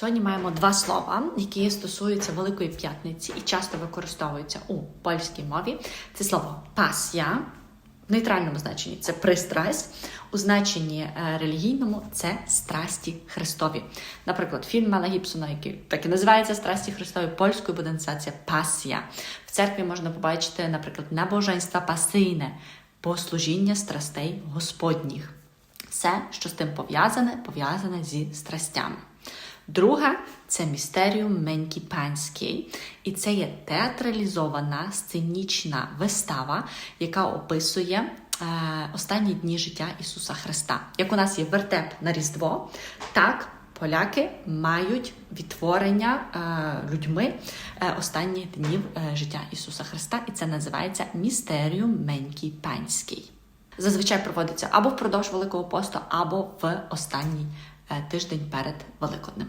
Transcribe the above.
Сьогодні маємо два слова, які стосуються Великої П'ятниці і часто використовуються у польській мові. Це слово пасія. В нейтральному значенні це пристрасть, у значенні е, релігійному це страсті Христові. Наприклад, фільм Мела Гібсона, який так і називається Страсті Христові, польською буде називатися Пасія. В церкві можна побачити, наприклад, набоженства пасийне, послужіння страстей Господніх. Все, що з тим пов'язане, пов'язане зі страстями. Друга це містеріум Менькі Панський, і це є театралізована сценічна вистава, яка описує е, останні дні життя Ісуса Христа. Як у нас є вертеп на Різдво, так поляки мають відтворення е, людьми е, останніх днів життя Ісуса Христа, і це називається Містеріум Менькі Панський. Зазвичай проводиться або впродовж Великого посту, або в останній е, тиждень перед Великоднем.